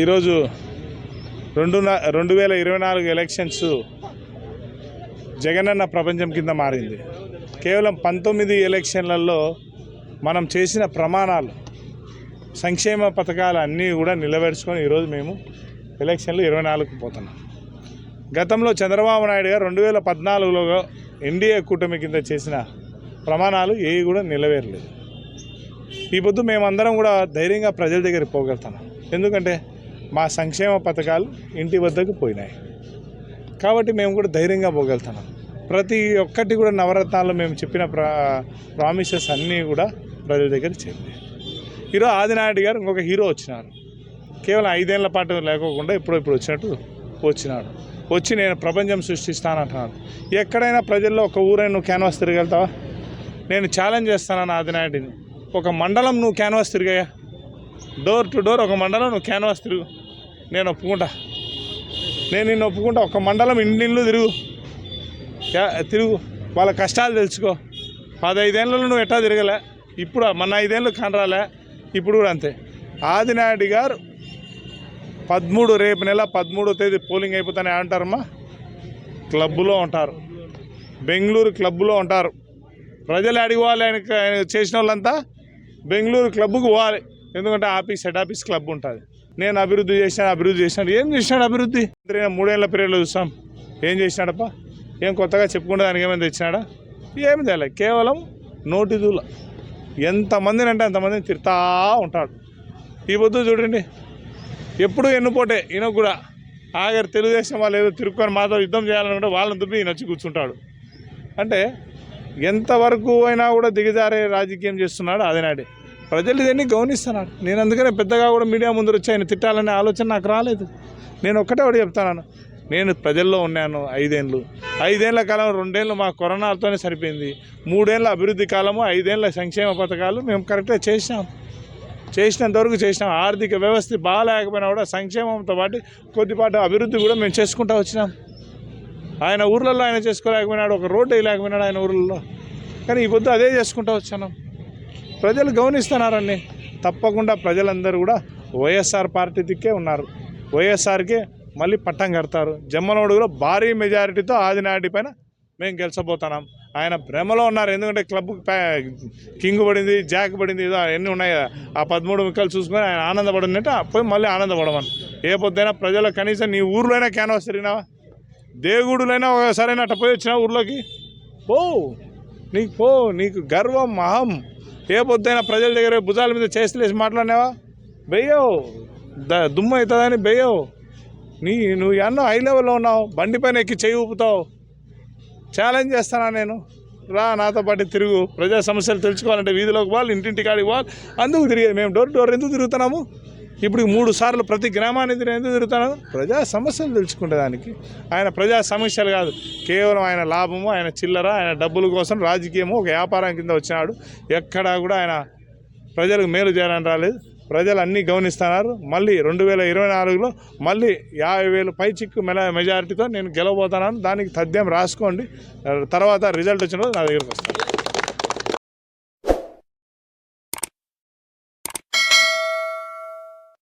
ఈరోజు రెండు రెండు వేల ఇరవై నాలుగు ఎలక్షన్స్ జగనన్న ప్రపంచం కింద మారింది. కేవలం పంతొమ్మిది ఎలక్షన్లలో మనం చేసిన ప్రమాణాలు సంక్షేమ పథకాలు అన్నీ కూడా నిలబెట్టుకొని ఈరోజు మేము ఎలక్షన్లు ఇరవై నాలుగుకు పోతున్నాం. గతంలో చంద్రబాబు నాయుడు గారు రెండు వేల పద్నాలుగులో ఎన్డీఏ కూటమి కింద చేసిన ప్రమాణాలు ఏవి కూడా నిలవేరలేదు. ఈ పొద్దు మేమందరం కూడా ధైర్యంగా ప్రజల దగ్గరికి పోగలుగుతాం ఎందుకంటే మా సంక్షేమ పథకాలు ఇంటి వద్దకు పోయినాయి. కాబట్టి మేము కూడా ధైర్యంగా పోగలుగుతున్నాం. ప్రతి ఒక్కటి కూడా నవరత్నాలు మేము చెప్పిన ప్రా ప్రామిసెస్ అన్నీ కూడా ప్రజల దగ్గర చేరింది హీరో ఆదినాయుడు గారు ఇంకొక హీరో వచ్చినారు. కేవలం ఐదేళ్ళ పాటు లేకోకుండా ఇప్పుడు ఇప్పుడు వచ్చినట్టు వచ్చినాడు. వచ్చి నేను ప్రపంచం సృష్టిస్తానంటున్నాను ఎక్కడైనా ప్రజల్లో ఒక ఊరైనా నువ్వు క్యాన్వాస్ తిరగలుగుతావా? నేను ఛాలెంజ్ చేస్తానని ఆదినాయుడిని. ఒక మండలం నువ్వు క్యాన్వాస్ తిరిగాయా? డోర్ టు డోర్ ఒక మండలం నువ్వు క్యాన్వాస్ తిరుగు. నేను ఒప్పుకుంటా. నేను నిన్ను ఒప్పుకుంటా. ఒక మండలం ఇండిన్లు తిరుగు. యా- తిరుగు. వాళ్ళ కష్టాలు తెలుసుకో. పదైదేళ్ళలో నువ్వు ఎట్టా తిరగలే? ఇప్పుడు మన ఐదేళ్ళు కనరాలే. ఇప్పుడు కూడా అంతే. ఆదినాయుడు గారు పదమూడు రేపు నెల పదమూడో తేదీ పోలింగ్ అయిపోతానే అంటారమ్మా? క్లబ్బులో ఉంటారు. బెంగళూరు క్లబ్బులో ఉంటారు. ప్రజలు అడిగిపోవాలి ఆయన చేసిన వాళ్ళంతా బెంగళూరు క్లబ్కు పోవాలి. ఎందుకంటే ఆఫీస్ హెడ్ ఆఫీస్ క్లబ్ ఉంటుంది. నేను అభివృద్ధి చేశాను అభివృద్ధి చేశాను ఏం చేసినాడు అభివృద్ధి? తిరిగిన మూడేళ్ళ పీరియడ్లో చూస్తాం. ఏం చేసినాడప్ప? ఏం కొత్తగా చెప్పుకుంటే దానికి ఏమైనా తెచ్చినాడా? ఏమి తేలే కేవలం నోటి దూల. ఎంతమందిని అంటే అంతమందిని తిడతా ఉంటాడు. ఈ పొద్దు చూడండి. ఎప్పుడు ఎన్నుపోటే ఈయన కూడా ఆఖరి తెలుగుదేశం వాళ్ళు ఏదో తిరుక్కొని మాతో యుద్ధం చేయాలనుకుంటే వాళ్ళని దుబ్బి ఈయన వచ్చి కూర్చుంటాడు. అంటే ఎంతవరకు అయినా కూడా దిగజారే రాజకీయం చేస్తున్నాడు అదేనాడే ప్రజలు ఇవన్నీ గమనిస్తున్నాడు నేను అందుకనే పెద్దగా కూడా మీడియా ముందు వచ్చి ఆయన తిట్టాలనే ఆలోచన నాకు రాలేదు. నేను ఒక్కటే ఒకటి చెప్తాను నేను ప్రజల్లో ఉన్నాను ఐదేళ్ళు. ఐదేళ్ళ కాలం రెండేళ్ళు మా కరోనాతోనే సరిపోయింది. మూడేళ్ళ అభివృద్ధి కాలము ఐదేళ్ళ సంక్షేమ పథకాలు మేము కరెక్ట్గా చేసినాం. చేసినంత వరకు చేసినాం. ఆర్థిక వ్యవస్థ బాగాలేకపోయినా కూడా సంక్షేమంతో పాటు కొద్దిపాటు అభివృద్ధి కూడా మేము చేసుకుంటూ వచ్చినాం. ఆయన ఊర్లలో ఆయన చేసుకోలేకపోయినాడు ఒక రోడ్డు వేయలేకపోయినాడు ఆయన ఊర్లలో. కానీ ఈ పొద్దు అదే చేసుకుంటూ వచ్చాను. ప్రజలు గమనిస్తున్నారండి తప్పకుండా ప్రజలందరూ కూడా వైఎస్ఆర్ పార్టీ దిక్కే ఉన్నారు. వైఎస్ఆర్కే మళ్ళీ పట్టం కడతారు. జమ్మనోడులో భారీ మెజారిటీతో ఆదినాటి పైన మేము గెలిచబోతున్నాం. ఆయన భ్రమలో ఉన్నారు. ఎందుకంటే క్లబ్ కింగ్ పడింది జాక్ పడింది ఏదో ఎన్ని ఉన్నాయి. కదా ఆ పదమూడు ముక్కలు చూసుకొని ఆయన ఆనందపడినట్టు పోయి మళ్ళీ ఆనందపడమని. ఏ పొద్దుైనా ప్రజలు కనీసం నీ ఊర్లోనే క్యాన్వాస్ తిరిగినావా? దేవుడులైనా ఒకసారైనా అట్ట పోయి వచ్చినా ఊర్లోకి? పో. నీకు పో. నీకు గర్వం మహం ఏ పొద్దుైనా ప్రజల దగ్గర భుజాల మీద చేస్తలేసి మాట్లాడినావా? బెయ్యవు. ద దుమ్ము అవుతుందని బెయ్యవు. నీ నువ్వు ఎన్నో హై లెవెల్లో ఉన్నావు బండి పైన ఎక్కి చేయి ఊపుతావు. ఛాలెంజ్ చేస్తానా నేను? రా నాతో పాటు తిరుగు. ప్రజా సమస్యలు తెలుసుకోవాలంటే వీధిలోకి పోవాలి ఇంటింటికాడికి పోవాలి అందుకు తిరిగేది మేము. డోర్ డోర్ ఎందుకు తిరుగుతున్నాము? ఇప్పుడు మూడు సార్లు ప్రతి గ్రామానికి నేను ఎందుకు తిరుగుతున్నాము ప్రజా సమస్యలు తెలుసుకుంటే దానికి ఆయన ప్రజా సమస్యలు కాదు. కేవలం ఆయన లాభము ఆయన చిల్లర ఆయన డబ్బుల కోసం రాజకీయము ఒక వ్యాపారం కింద వచ్చినాడు. ఎక్కడా కూడా ఆయన ప్రజలకు మేలు చేయాలని రాలేదు. ప్రజలు అన్నీ గమనిస్తున్నారు. మళ్ళీ రెండు వేల ఇరవై నాలుగులో మళ్ళీ యాభై వేలు పై చిక్కు మెల మెజారిటీతో నేను గెలవబోతున్నాను. దానికి తథ్యం రాసుకోండి. తర్వాత రిజల్ట్ వచ్చిన రోజు నా దగ్గరకు వస్తాను.